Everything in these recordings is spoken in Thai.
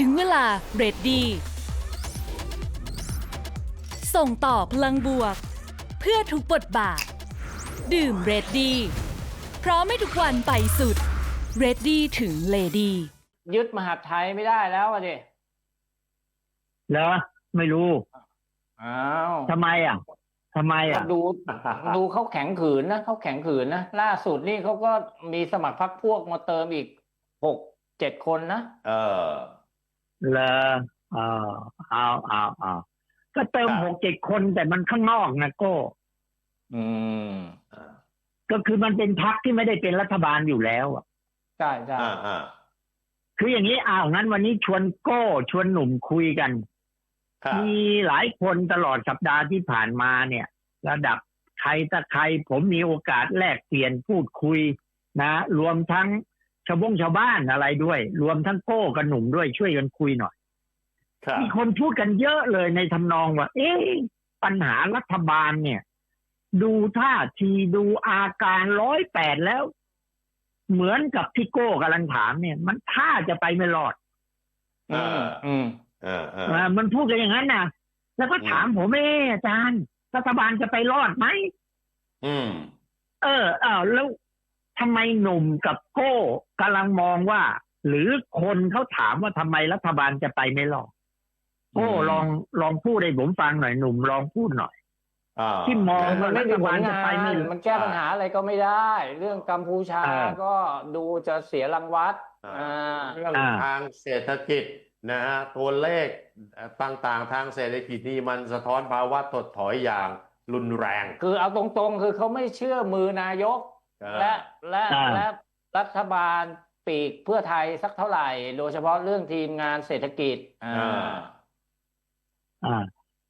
ถึงเวลาเรดดีส่งต่อพลังบวก เพื่อทุกบทบาท ดื่มเรดดีพร้อมให้ทุกวันไปสุดเรดดีถึงเลดียึดมหาดไทยไม่ได้แล้วอะดิเหรอไม่รู้อ้าวทำไมอะทำไมก็อะดูดูเขาแข็งขืนนะเขาแข็งขืนนะล่าสุดนี่เขาก็มีสมัครพรรคพวกมาเติมอีกหกเจ็ดคนนะเออ เหรอเออเอาเอาเอาก็เติมครับหกเจ็ดคนแต่มันข้างนอกนะโก้อืมก็คือมันเป็นพักที่ไม่ได้เป็นรัฐบาลอยู่แล้วอะใช่ใช่อ่าอ่าคืออย่างนี้อ้าวงั้นวันนี้ชวนโก้ ชวนหนุ่มคุยกันครับมีหลายคนตลอดสัปดาห์ที่ผ่านมาเนี่ย ระดับใครตะใครผมมีโอกาสแลกเปลี่ยนพูดคุยนะ รวมทั้ง ชาวบงชาวบ้านอะไรด้วย รวมทั้งโก้กับหนุ่มด้วยช่วยกันคุยหน่อยครับมีคนพูดกันเยอะเลยในทำนองว่า เอ๊ะปัญหารัฐบาลเนี่ย ดูท่าทีดูอาการร้อยแปดแล้ว เหมือนกับที่โก้กำลังถามเนี่ย มันท่าจะไปไม่รอดอืมอืมเออเอออ่ามันพูดกันอย่างนั้นนะแล้วก็ถามผมเอ๊ะอาจารย์ รัฐบาลจะไปรอดไหมอืม เอออ้าวแล้ว ทำไมหนุ่มกับโก้กำลังมองว่า หรือคนเขาถามว่าทำไมรัฐบาลจะไปไม่รอดโก้อืมลองลองพูดให้ผมฟังหน่อยหนุ่มลองพูดหน่อยอ่าที่มองมันไม่มีผลงารัฐบาลจะไปไม่นรอดมันแก้ปัญหาอะไรก็ไม่ได้ เรื่องกัมพูชาอ่าก็ดูจะเสียรางวัลอ่าอ่าเรื่องอ่าทางเศรษฐกิจนะฮะตัวเลขต่างๆ ทางเศรษฐกิจนี่มันสะท้อนภาวะถดถอยอย่างรุนแรง คือเอาตรงๆ คือเขาไม่เชื่อมือนายกเออ และและอ่าและรัฐบาลปีกเพื่อไทยสักเท่าไหร่ โดยเฉพาะเรื่องทีมงานเศรษฐกิจอ่าอ่า อ่า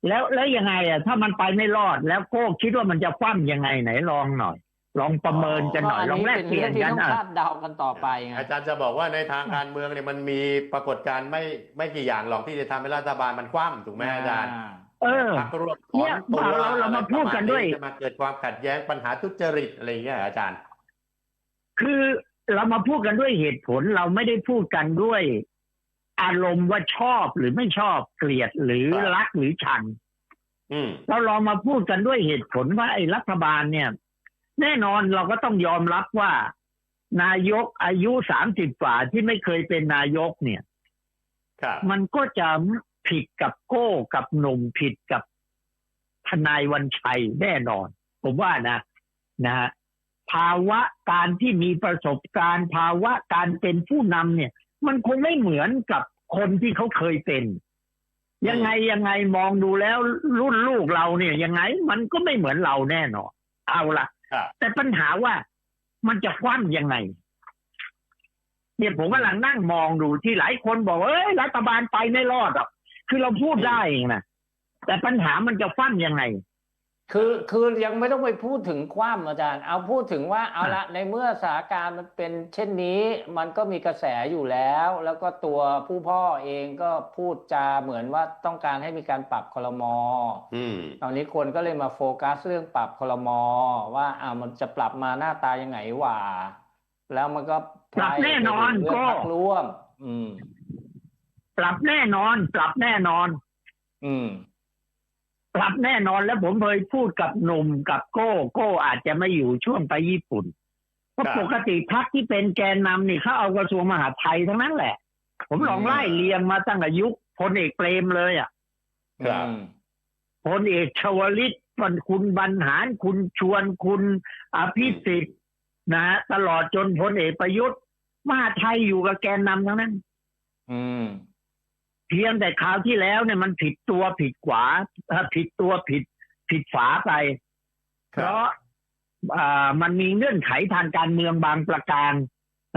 แล้วแล้วยังไงอะ ถ้ามันไปไม่รอดแล้วโก้คิดว่ามันจะคว่ำยังไงไหนลองหน่อย ลองประเมินกันหน่อยก็ลองแลกเป็นเปลี่ยเรื่อนงที่กันต้องอะคาดเดากันต่อไปไงอาจารย์จะบอกว่าในทางการเมืองเนี่ยมันมีปรากฏการณ์ไม่ไม่กี่อย่างหรอกที่จะทำให้รัฐบาลมันคว่ำถูกไหมอาจารย์เออพรรคร่วมถเนี่อนยตัวเราเรามาพูดกันด้วยจะมาเกิดความขัดแย้งปัญหาทุจริตอะไรอย่างเงี้ยเหรออาจารย์ คือเรามาพูดกันด้วยเหตุผลเราไม่ได้พูดกันด้วย อารมณ์ว่าชอบหรือไม่ชอบเกลียดหรือครับรักหรือชังอืมเราลองมาพูดกันด้วยเหตุผลว่าไอ้รัฐบาลเนี่ย แน่นอนเราก็ต้องยอมรับว่า นายกอายุสามสิบกว่าที่ไม่เคยเป็นนายกเนี่ยครับมันก็จะผิดกับโก้กับหนุ่มผิดกับทนายวันชัยแน่นอน ผมว่านะ นะฮะ ภาวะการที่มีประสบการณ์ภาวะการเป็นผู้นำเนี่ย มันคงไม่เหมือนกับคนที่เขาเคยเป็น ยังไงยังไงมองดูแล้วรุ่นลูกเราเนี่ยยังไงมันก็ไม่เหมือนเราแน่นอนเอาละครับแต่ปัญหาว่ามันจะคว่ำยังไงเนี่ยผมกำลังนั่งมองดูที่หลายคนบอกว่าเอ้ยรัฐบาลไปไม่รอดหรอกคือเราพูดได้เองนะแต่ปัญหามันจะคว่ำยังไง คือคือยังไม่ต้องไปพูดถึงความอาจารย์ เอาพูดถึงว่าเอาละในเมื่อสถานการณ์มันเป็นเช่นนี้ มันก็มีกระแสอยู่แล้ว แล้วก็ตัวผู้พ่อเองก็พูดจาเหมือนว่าต้องการให้มีการปรับคลมออืมตอนนี้คนก็เลยมาโฟกัสเรื่องปรับคลมอว่าอ่ามันจะปรับมาหน้าตายังไงวะแล้วมันก็ปรับแน่นอนเรื่องก็พรรคร่วม อืม ปรับแน่นอน ปรับแน่นอน อืม ปรับแน่นอนแล้วผมเคยพูดกับหนุ่มกับโก้โก้อาจจะไม่อยู่ช่วงไปญี่ปุ่นเพราะครับปกติพักที่เป็นแกนนำนี่เขาเอากระทรวงมหาดไทยทั้งนั้นแหละ ผมลองไล่เรียงมาตั้งแต่ยุคพลเอกเปรมเลยอะครับอืมพลเอกชวลิตคุณบรรหารคุณชวนคุณอภิสิทธิ์นะตลอดจนพลเอกประยุทธ์มหาดไทยอยู่กับแกนนำทั้งนั้น อืมเพียงแต่คราวที่แล้วเนี่ยมันผิดตัวผิดขวาเอ่อผิดตัวผิดผิดฝาไป เพราะอ่ามันมีเงื่อนไขทางการเมืองบางประการ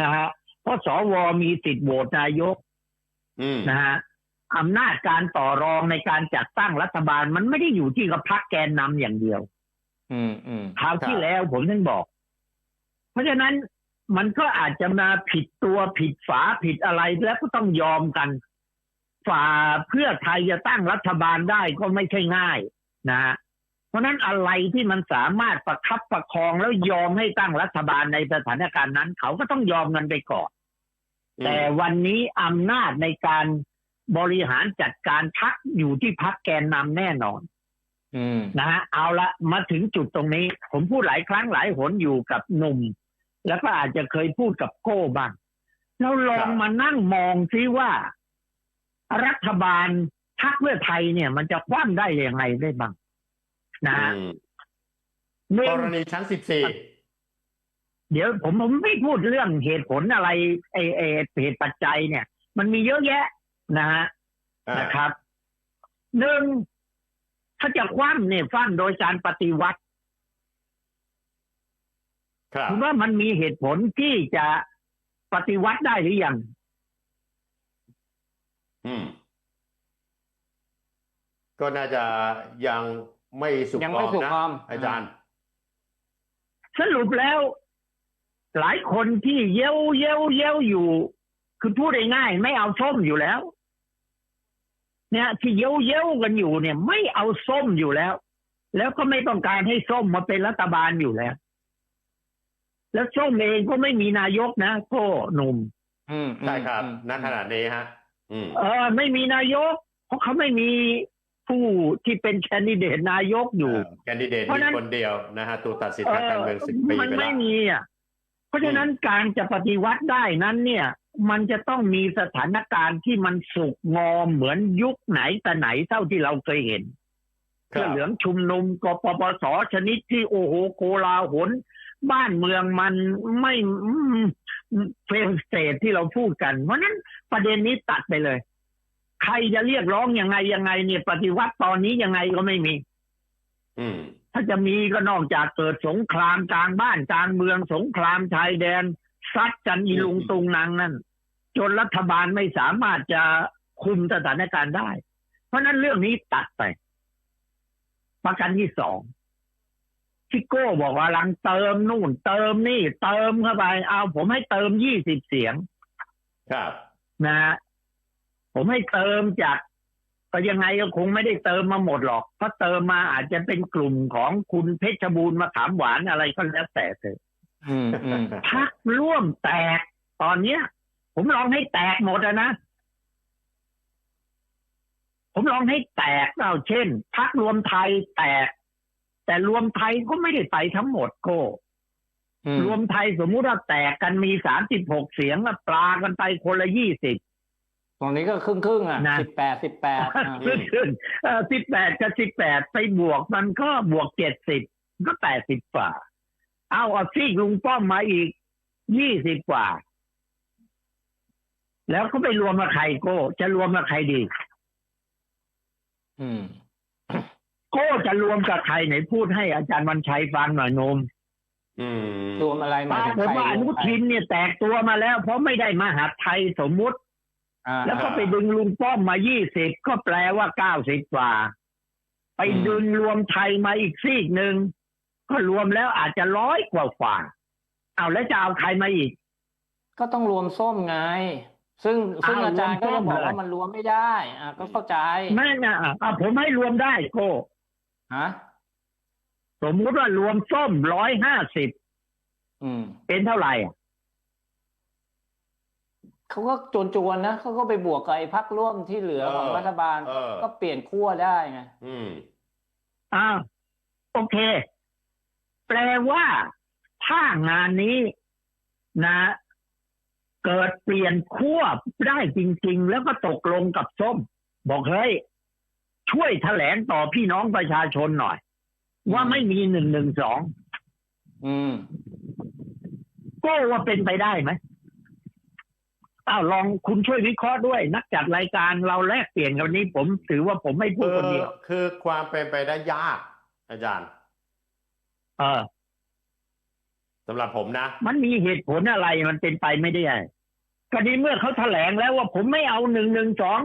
นะฮะเพราะสวมีสิทธิ์โหวตนายกอืมนะฮะอำนาจการต่อรองในการจัดตั้งรัฐบาลมันไม่ได้อยู่ที่กับพรรคแกนนำอย่างเดียวอืมอืมคราวที่ครับแล้วผมถึงบอก เพราะฉะนั้นมันก็อาจจะมาผิดตัวผิดฝาผิดอะไรแล้วก็ต้องยอมกัน ฝ่าเพื่อไทยจะตั้งรัฐบาลได้ก็ไม่ใช่ง่ายนะฮะเพราะฉะนั้นอะไรที่มันสามารถประคับประคองแล้วยอมให้ตั้งรัฐบาลในสถานการณ์นั้น เขาก็ต้องยอมกันไปก่อนแต่วันนี้อำนาจในการบริหารจัดการพักอยู่ที่พักแกนนำแน่นอนอืมนะฮะเอาละมาถึงจุดตรงนี้ ผมพูดหลายครั้งหลายหนอยู่กับหนุ่ม แล้วก็อาจจะเคยพูดกับโก้บ้างเราลองมานั่งมองซิว่า รัฐบาลพักเพื่อไทยเนี่ย มันจะคว่ำได้ยังไงได้บ้างนะฮะอืมหนึ่กงรณีชั้นสิบสี่เดี๋ยวผมผมไม่พูดเรื่องเหตุผลอะไรไอไอเหตุปัจจัยเนี่ย มันมีเยอะแยะนะฮะนะครับหนึ่งถ้าจะคว่ำเนี่ยคว่ำโดยการปฏิวัติครับคุณว่ามันมีเหตุผลที่จะปฏิวัติได้หรือยัง อืม ก็น่าจะยังไม่สุกยังไม่สุกนะงอม อาจารย์ สรุปแล้ว หลายคนที่เย้วเย้วเย้วอยู่ คือพูดง่ายๆไม่เอาส้มอยู่แล้ว เนี่ยที่เย้วเย้วกันอยู่เนี่ย ไม่เอาส้มอยู่แล้ว แล้วก็ไม่ต้องการให้ส้มมาเป็นรัฐบาลอยู่แล้ว แล้วส้มเองก็ไม่มีนายกนะโก็หนุ่ม อืมใช่ครับอืมณขณะนี้ฮะอืม เออไม่มีนายก เพราะเขาไม่มีผู้ที่เป็นแคนดิเดตนายกอยู่แคนดิเดตเพราะมีฉะนั้นคนเดียวนะฮะตัวตัดสินเอทางอการเมืองสิบปีมันไปไม่แล้วมีอะเพราะฉะนั้นการจะปฏิวัติได้นั้นเนี่ย มันจะต้องมีสถานการณ์ที่มันสุกงอมเหมือนยุคไหนแต่ไหนเท่าที่เราเคยเห็นครัเสื้อบเหลืองชุมนุมกปปสชนิดที่โอ้โหโกลาหลบ้านเมืองมันไม่ เฟลสเตทที่เราพูดกัน เพราะฉะนั้นประเด็นนี้ตัดไปเลย ใครจะเรียกร้องยังไงยังไง เนี่ย ปฏิวัติตอนนี้ยังไงก็ไม่มี อืมถ้าจะมีก็นอกจากเกิดสงครามกลางบ้านกลางเมืองสงครามชายแดนซัดกันอีลุงตุงนางนั่นจนรัฐบาลไม่สามารถจะคุมสถานการณ์ได้ เพราะฉะนั้นเรื่องนี้ตัดไป ประกันที่สอง ที่โก้บอกว่าลังเติมนู่น เติมนี่ เติมเข้าไป เอาผมให้เติมยี่สิบเสียง ครับนะฮะผมให้เติมจากก็ยังไงก็คงไม่ได้เติมมาหมดหรอกเพราะเติมมาอาจจะเป็นกลุ่มของคุณเพชรบูรณ์มาขามหวานอะไรก็แล้วแต่เถอะอืมอืมพักร่วมแตกตอนเนี้ย ผมลองให้แตกหมดอะนะ ผมลองให้แตกเอาเช่นพักรวมไทยแตก แต่รวมไทยก็ไม่ได้ไปทั้งหมดโก้อืมรวมไทยสมมุติว่าแตกกันมีสามสิบหกเสียงอะปลากันไปคนละยี่สิบตรงนี้ก็ครึ่งครึ่งๆอะนะสิบแปดสิบแปดอะขึ้นขึ้นสิบแปดกับสิบแปดไปบวกมันก็บวกเจ็ดสิบก็แปดสิบกว่า เอาเอาซีกลุงป้อมมาอีกยี่สิบกว่า แล้วเขาไปรวมกับใครโก้จะรวมกับใครดี อืม โก้จะรวมกับใครไหนพูดให้อาจารย์วันชัยฟังหน่อยโนมอืมรวมอะไรปมาราถึงกฏใครว่าอนุทินเนี่ยแตกตัวมาแล้ว เพราะไม่ได้มหาดไทยสมมุติอ่าแล้วก็ไปดึงลุงป้อมมายี่สิบก็แปลว่าเก้าสิบกว่า ไปดึงรวมไทยมาอีกซีกหนึ่งก็รวมแล้วอาจจะร้อยกว่าฝ่าเอาแล้วจะเอาใครมาอีก ก็ต้องรวมส้มไง ซึ่งซึ่งอ้าวอาจารย์ก็รวมส้จะมบอกเลยว่ามันรวมไม่ได้ อะก็เข้าใจแม่นะอะผมให้รวมได้โก้ ฮะสมมุติว่ารวมส้มร้อยห้าสิบอืมเป็นเท่าไหร่อะเขาก็จวนจวนๆนะเขาก็ไปบวกกับไอ้พักร่วมที่เหลือของเออรัฐบาลเออก็เปลี่ยนขั้วได้ไงอืมอ้าวโอเค แปลว่าถ้างานนี้นะ เกิดเปลี่ยนขั้วได้จริง ๆ แล้วก็ตกลงกับส้ม บอกเฮ้ย ช่วยแถลงต่อพี่น้องประชาชนหน่อย ว่าไม่มีหนึ่งหนึ่งสองอืมก็ว่าเป็นไปได้ไหมอ้าวลองคุณช่วยวิเคราะห์ด้วย นักจัดรายการเราแลกเปลี่ยนกันวันนี้ ผมถือว่าผมไม่พูดคือคนเดียวคือความเป็นไปได้ยาก อาจารย์ เออสำหรับผมนะ มันมีเหตุผลอะไรมันเป็นไปไม่ได้ก็ดีเมื่อเขาแถลงแล้วว่าผมไม่เอาหนึ่งหนึ่งสอง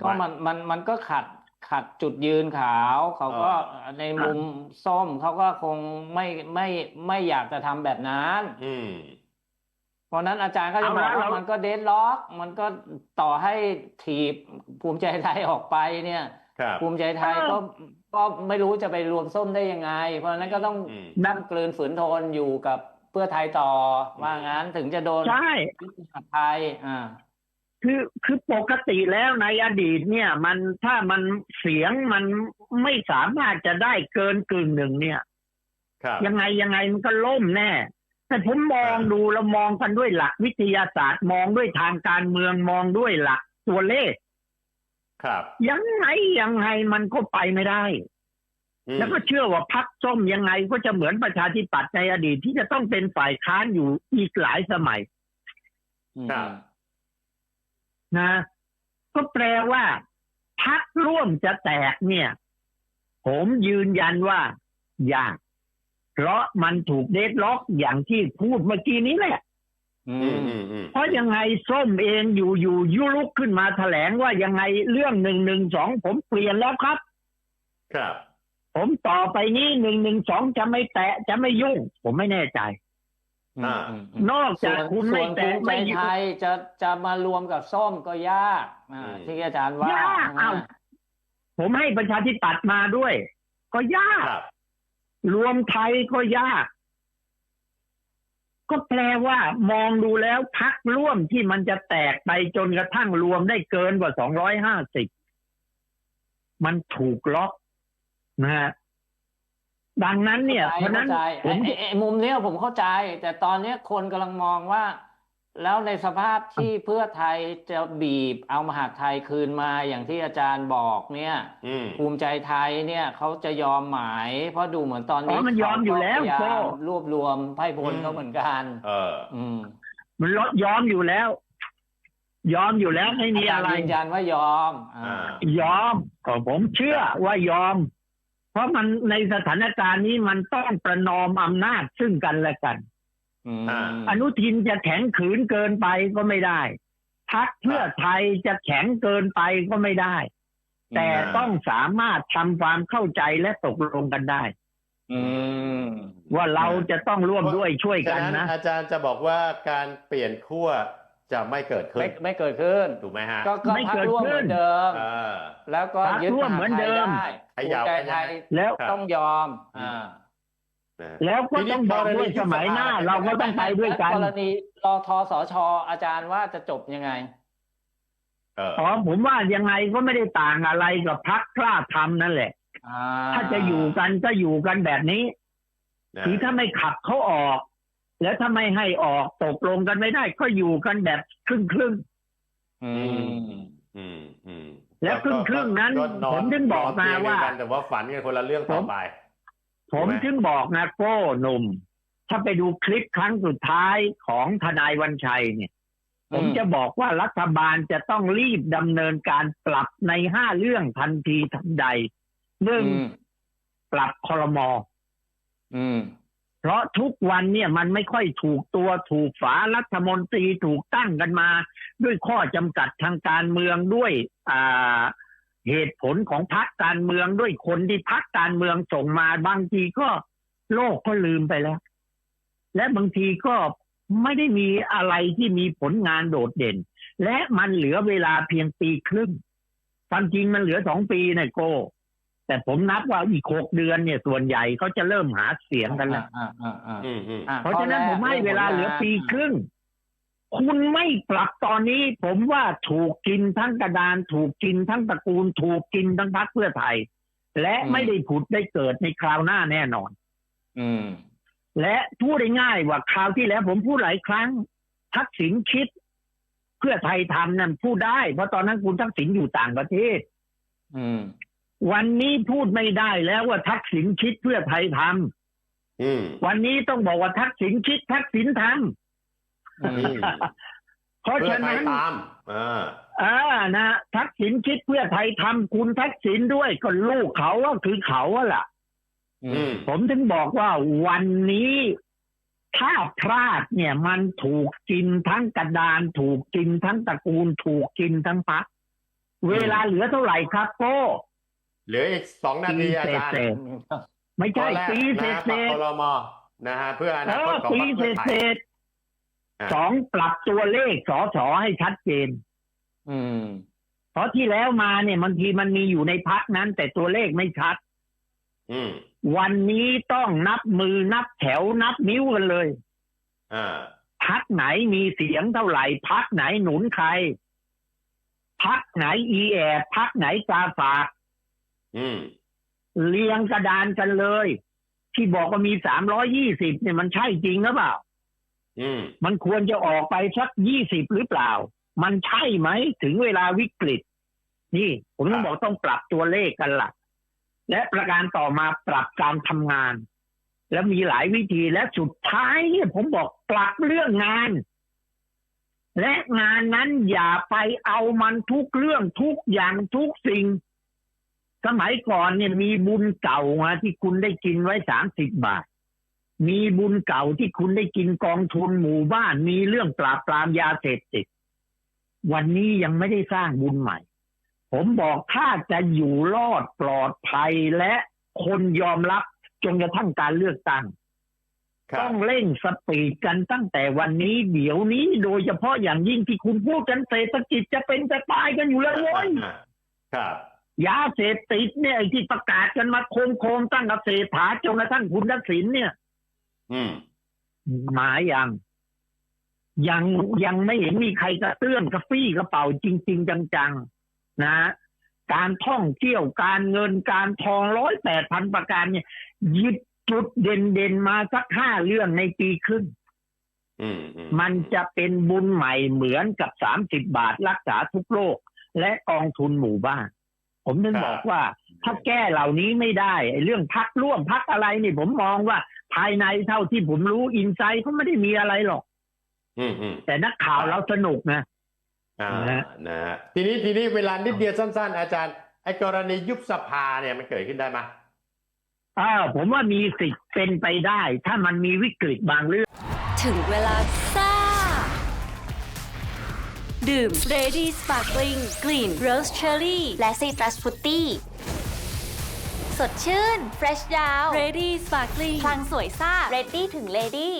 ก็มันมันมันก็ขัดขัดจุดยืนขาว เขาก็ในมุมส้มเขาก็คงไม่ไม่ไม่อยากจะทำแบบนั้น อืมเพราะฉะนั้นอาจารย์ก็จะเอาบอละกว่าเรามัมันก็เดดล็อก มันก็ต่อให้ถีบภูมิใจไทยออกไปเนี่ยครับภูมิใจไทยก็ก็ไม่รู้จะไปรวมส้มได้ยังไง เพราะฉะนั้นก็ต้องอืมนั่งกลืนฝืนทนอยู่กับเพื่อไทยต่อว่างั้นถึงจะโดนใช่ยุบพักไทยอ่า คือคือปกติแล้วในอดีตเนี่ย มันถ้ามันเสียงมันไม่สามารถจะได้เกินกึ่งหนึ่งเนี่ยครับยังไงยังไงมันก็ล่มแน่ แต่ผมมองอ่าดูแล้วมองกันด้วยหลักวิทยาศาสตร์มองด้วยทางการเมืองมองด้วยหลักตัวเลข ครับ ยังไงยังไงมันก็ไปไม่ได้อืมแล้วก็เชื่อว่าพักส้มยังไงก็จะเหมือนประชาธิปัตย์ในอดีตที่จะต้องเป็นฝ่ายค้านอยู่อีกหลายสมัยครับ นะ ก็แปลว่าพักร่วมจะแตกเนี่ย ผมยืนยันว่ายาก เพราะมันถูกเดดล็อกอย่างที่พูดเมื่อกี้นี้แหละอือืมมอืมอืมเพราะยังไงส้มเองอยู่อยู่ยุลุกขึ้นมาแถลงว่ายังไงเรื่องหนึ่งหนึ่งสองผมเปลี่ยนแล้วครับ ครับ ผมต่อไปนี้หนึ่งหนึ่งสองจะไม่แตะจะไม่ยุ่ง ผมไม่แน่ใจ อ่าอืมอืมนอกส่จากวนคุณส่ไม่วนภูแตะมิใจไม่ไทยุ่งยจะจะมารวมกับส้มก็ยากอ่าอืมที่อาจารย์ว่ายากใช่ไหมเอาผมให้ประชาธิปัตย์มาด้วย ก็ยากครับรวมไทยก็ยาก ก็แปลว่ามองดูแล้วพักร่วมที่มันจะแตกไปจนกระทั่งรวมได้เกินกว่าสองร้อยห้าสิบมันถูกล็อกนะฮะ ดังนั้นเนี่ยเพราะฉะนั้นเข้าใจผมไอ้ไอ้ไอ้มุมเนี้ยผมเข้าใจ แต่ตอนเนี้ยคนกำลังมองว่า แล้วในสภาพที่เพื่อไทยจะบีบเอามหาดไทยคืนมาอย่างที่อาจารย์บอกเนี่ยอืม ภูมิใจไทยเนี่ยเขาจะยอมหมาย เพราะดูเหมือนตอนนี้อ๋อมันยอมอยู่แล้วเขาก็พยายามโก้ รวบรวมไพ่พลอืม เขาเหมือนกัน เออ อืมมันลดยอมอยู่แล้ว ยอมอยู่แล้วไม่มีอะไราจายืนยันว่ายอมอ่า อ่ายอมก็ผมเชื่อว่ายอม เพราะมันในสถานการณ์นี้มันต้องประนอมอำนาจซึ่งกันและกันอืมอ่าอนุทินจะแข็งขืนเกินไปก็ไม่ได้พักเพื่อไทยจะแข็งเกินไปก็ไม่ได้ แต่ต้องสามารถทำความเข้าใจและตกลงกันได้อืมว่าเราจะต้องร่วมด้วยช่วยฉะกันนั้นนะ อาจารย์จะบอกว่าการเปลี่ยนขั้ว จะไม่เกิดขึ้ไม่นไม่เกิดขึ้น ถูกไหมฮะ ก็ก็ไม่พักเกิดร่วมขึ้เหมืนอนเดิม เออ แล้วก็พรรคยึดร่วมมหาเหมือนไทยเดิมได้ขภูยับมิใจขยับไทยแล้วครับต้องยอมอ่านะแล้วก็ต้องบอกด้วยสมัยหน้า เราก็ต้องไปด้วยกันกรณีรอทอสชอาจารย์ว่าจะจบยังไง เออ อ๋อผมว่ายังไงก็ไม่ได้ต่างอะไรกับพักกล้าทำนั่นแหละ อ่าถ้าจะอยู่กันก็อยู่กันแบบนี้นะ คือถ้าไม่ขับเขาออก แล้วถ้าไม่ให้ออกตกลงกันไม่ได้ก็อยู่กันแบบครึ่งครึ่งอือืมมอืมอืมแล้วครึ่งครึ่งนั้นก็นอนผมถึงบอกนนมาเตียงว่าเดียกันแต่ว่าฝันกันคนละเรื่องต่อไปๆผมถูกไหมถึงบอกนะโก้หนุ่ม ถ้าไปดูคลิปครั้งสุดท้ายของทนายวันชัยเนี่ย ผมจะบอกว่ารัฐบาลจะต้องรีบดำเนินการปรับในห้าเรื่องทันทีทันใดหนึ่งอืมปรับคอรมออืม เพราะทุกวันเนี่ยมันไม่ค่อยถูกตัวถูกฝารัฐมนตรีถูกตั้งกันมา ด้วยข้อจำกัดทางการเมืองด้วยอ่าเหตุผลของพรรคการเมืองด้วยคนที่พรรคการเมืองส่งมาบางทีก็โลกก็ลืมไปแล้ว และบางทีก็ไม่ได้มีอะไรที่มีผลงานโดดเด่น และมันเหลือเวลาเพียงปีครึ่งความจริงมันเหลือสองปีนะโก แต่ผมนับว่าอีกหกเดือนเนี่ยส่วนใหญ่เขาจะเริ่มหาเสียงกันแล้วอ่าอ่าอ่าอืมอืมอ่เพราะฉะนั้นข้ผอแกมให้เวลาเหลือปีครื่องรึ่ง คุณไม่ปรับตอนนี้ ผมว่าถูกกินทั้งกระดาน ถูกกินทั้งตระกูล ถูกกินทั้งพรรคเพื่อไทย และไม่ได้ผุดได้เกิดในคราวหน้าแน่นอน อืม และพูดได้ง่ายว่าคราวที่แล้ว ผมพูดหลายครั้งทักษิณคิด เพื่อไทยทำนั่นพูดได้ เพราะตอนนั้นคุณทักษิณอยู่ต่างประเทศอืม วันนี้พูดไม่ได้แล้วว่าทักษิณคิดเพื่อไทยทำอืมวันนี้ต้องบอกว่าทักษิณคิดทักษิณทอือืมมำเพราะเพื่อฉะไทยนั้นตามอ่าอ่านะทักษิณคิดเพื่อไทยทำคุณทักษิณด้วยก็ลูกเขาว่าคือเขาอะล่ะอืมผมถึงบอกว่าวันนี้ถ้าพลาดเนี่ยมันถูกกินทั้งกระดาน ถูกกินทั้งตระกูล ถูกกินทั้งพักเวลาเหลือเท่าไหร่ครับโก้ เหลืออีกสองนาทีอาจารย์เศษไม่ข้อใช่แรกปีเศนะษปเศรับษครมนะฮะเพื่ออเอนาคตอของปีพรรคเศเพื่อษไทเศยษอะสองปรับตัวเลขสอสอให้ชัดเจน อืมเพราะที่แล้วมาเนี่ยบางทีมันมีอยู่ในพักนั้น แต่ตัวเลขไม่ชัดอืมวันนี้ต้องนับมือนับแถวนับนิ้วกันเลยอ่าพักไหนมีเสียงเท่าไหร่พักไหนหนุนใครพักไหนอีแอบพักไหนกาฝากอืม เรียงกระดานกันเลย ที่บอกว่ามีสามร้อยี่สิบเนี่ยมันใช่จริงหรือเปล่าอืมมันควรจะออกไปสักยี่สิบหรือเปล่า มันใช่ไหมถึงเวลาวิกฤต นี่ ผมต้องบอกต้องปรับตัวเลขกันละ่ะและประการต่อมาปรับการทำงาน แล้วมีหลายวิธีและสุดท้ายเนี่ยผมบอกปรับเรื่องงาน และงานนั้นอย่าไปเอามันทุกเรื่องทุกอย่างทุกสิ่ง สมัยก่อนเนี่ยมีบุญเก่ามาที่คุณได้กินไว้สามสิบบาท มีบุญเก่าที่คุณได้กินกองทุนหมู่บ้าน มีเรื่องปราบปรามยาเสพติดวันนี้ยังไม่ได้สร้างบุญใหม่ ผมบอกถ้าจะอยู่รอดปลอดภัยและคนยอมรับจนกระทั่งการเลือกตั้งครับต้องเร่งสปีดกันตั้งแต่วันนี้ เดี๋ยวนี้โดยเฉพาะอย่างยิ่งที่คุณพูดกันเศรษฐกิจจะเป็นจะตายกันอยู่แล้วเว้ยครับ ยาเสพติดเนี่ยไอ้ที่ประกาศกันมาโคมโคมๆตั้งแต่เศรษฐาจนกระทั่งคุณทักษิณเนี่ย อืมหมายังยังยังไม่เห็นมีใครกระเตื้อนกระฟี่กระเป๋าจริง ๆ จังๆนะการท่องเที่ยวการเงินการทองร้อยแปดพันประการเนี่ยยึดจุดเด่นๆมาสักห้าเรื่องในปีครึ่งอืมอืมันจะเป็นบุญใหม่เหมือนกับสามสิบบาทรักษาทุกโรคและกองทุนหมู่บ้าน ผมถึงบอกว่าถ้าแก้เหล่านี้ไม่ได้ไอ้เรื่องพักร่วมพักอะไรนี่ผมมองว่าภายในเท่าที่ผมรู้อินไซต์เขาไม่ได้มีอะไรหรอกอืมอืมแต่นักข่าวเราสนุกนะอ่านะฮะนะฮะทีนี้ทีนี้เวลานิดเดียวสั้น ๆ อาจารย์ไอ้กรณียุบสภาเนี่ยมันเกิดขึ้นได้ไหมอ้าวผมว่ามีสิทธิ์เป็นไปได้ ถ้ามันมีวิกฤตบางเรื่อง ถึงเวลาซ่า ดื่ม Ready Sparkling กลิ่น Rose Cherry และ Citrus Fruity สดชื่น Fresh ยาว Ready Sparkling พลังสวยซ่า Ready ถึง Lady